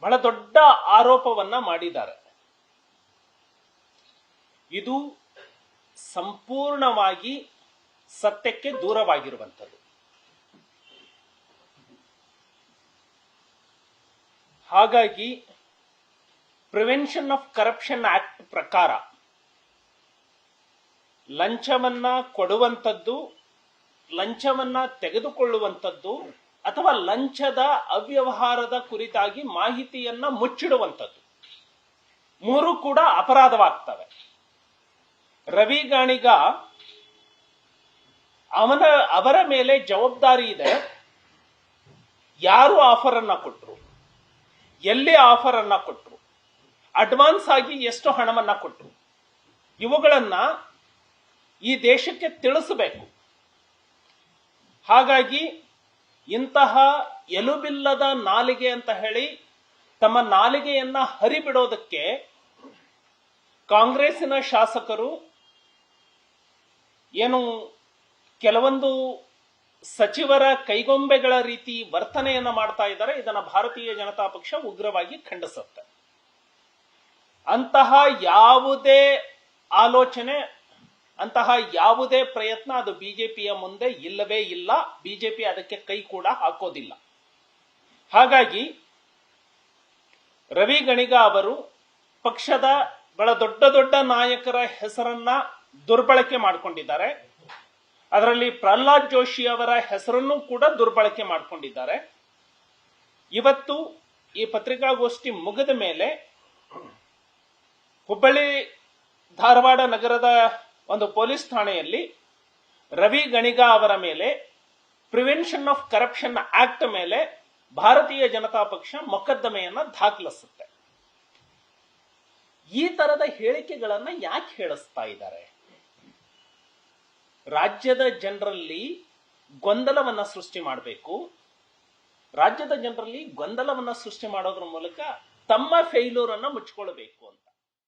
ಬಹಳ ದೊಡ್ಡ ಆರೋಪವನ್ನ ಮಾಡಿದ್ದಾರೆ. ಇದು ಸಂಪೂರ್ಣವಾಗಿ ಸತ್ಯಕ್ಕೆ ದೂರವಾಗಿರುವಂಥದ್ದು. ಹಾಗಾಗಿ ಪ್ರಿವೆನ್ಷನ್ ಆಫ್ ಕರಪ್ಷನ್ ಆಕ್ಟ್ ಪ್ರಕಾರ ಲಂಚವನ್ನ ಕೊಡುವಂಥದ್ದು, ಲಂಚವನ್ನ ತೆಗೆದುಕೊಳ್ಳುವಂಥದ್ದು ಅಥವಾ ಲಂಚದ ಅವ್ಯವಹಾರದ ಕುರಿತಾಗಿ ಮಾಹಿತಿಯನ್ನ ಮುಚ್ಚಿಡುವಂಥದ್ದು. ಮೂರು ಕೂಡ ಅಪರಾಧವಾಗ್ತವೆ. ರವಿ ಗಾಣಿಗ ಅವನ, ಅವರ ಮೇಲೆ ಜವಾಬ್ದಾರಿ ಇದೆ. ಯಾರು ಆಫರ್ ಅನ್ನ ಕೊಟ್ಟರು ಎಲ್ಲಿ ಆಫರ್ ಅನ್ನ ಕೊಟ್ಟರು ಅಡ್ವಾನ್ಸ್ ಆಗಿ ಎಷ್ಟು ಹಣವನ್ನ ಕೊಟ್ಟರು ಇವುಗಳನ್ನ ಈ ದೇಶಕ್ಕೆ ತಿಳಿಸಬೇಕು. ಹಾಗಾಗಿ ಇಂತಹ ಎಲುಬಿಲ್ಲದ ನಾಲಿಗೆ ಅಂತ ಹೇಳಿ ತಮ್ಮ ನಾಲಿಗೆಯನ್ನ ಹರಿಬಿಡೋದಕ್ಕೆ ಕಾಂಗ್ರೆಸ್ಸಿನ ಶಾಸಕರು ಏನು ಕೆಲವೊಂದು ಸಚಿವರ ಕೈಗೊಂಬೆಗಳ ರೀತಿ ವರ್ತನೆಯನ್ನ ಮಾಡ್ತಾ ಇದ್ದಾರೆ. ಇದನ್ನು ಭಾರತೀಯ ಜನತಾ ಪಕ್ಷ ಉಗ್ರವಾಗಿ ಖಂಡಿಸುತ್ತೆ. ಅಂತಹ ಯಾವುದೇ ಆಲೋಚನೆ ಅಂತಹ ಯಾವುದೇ ಪ್ರಯತ್ನ ಅದು ಬಿಜೆಪಿಯ ಮುಂದೆ ಇಲ್ಲವೇ ಇಲ್ಲ. ಬಿಜೆಪಿ ಅದಕ್ಕೆ ಕೈ ಕೂಡ ಹಾಕೋದಿಲ್ಲ. ಹಾಗಾಗಿ ರವಿ ಗಣಿಗ ಅವರು ಪಕ್ಷದ ಬಹಳ ದೊಡ್ಡ ದೊಡ್ಡ ನಾಯಕರ ಹೆಸರನ್ನ ದುರ್ಬಳಕೆ ಮಾಡಿಕೊಂಡಿದ್ದಾರೆ. ಅದರಲ್ಲಿ ಪ್ರಹ್ಲಾದ್ ಜೋಶಿ ಅವರ ಹೆಸರನ್ನು ಕೂಡ ದುರ್ಬಳಕೆ ಮಾಡಿಕೊಂಡಿದ್ದಾರೆ. ಇವತ್ತು ಈ ಪತ್ರಿಕಾಗೋಷ್ಠಿ ಮುಗಿದ ಮೇಲೆ ಹುಬ್ಬಳ್ಳಿ ಧಾರವಾಡ ನಗರದ ಒಂದು ಪೊಲೀಸ್ ಠಾಣೆಯಲ್ಲಿ ರವಿ ಗಣಿಗಾ ಅವರ ಮೇಲೆ ಪ್ರಿವೆನ್ಷನ್ ಆಫ್ ಕರಪ್ಷನ್ ಆಕ್ಟ್ ಮೇಲೆ ಭಾರತೀಯ ಜನತಾ ಪಕ್ಷ ಮೊಕದ್ದಮೆಯನ್ನ ದಾಖಲಿಸುತ್ತೆ. ಈ ತರದ ಹೇಳಿಕೆಗಳನ್ನ ಯಾಕೆ ಹೇಳಿಸ್ತಾ ಇದ್ದಾರೆ? ರಾಜ್ಯದ ಜನರಲ್ಲಿ ಗೊಂದಲವನ್ನ ಸೃಷ್ಟಿ ಮಾಡಬೇಕು. ರಾಜ್ಯದ ಜನರಲ್ಲಿ ಗೊಂದಲವನ್ನ ಸೃಷ್ಟಿ ಮಾಡೋದ್ರ ಮೂಲಕ ತಮ್ಮ ಫೇಲ್ಯೂರ್ ಅನ್ನ ಮುಚ್ಕೊಳ್ಬೇಕು ಅಂತ.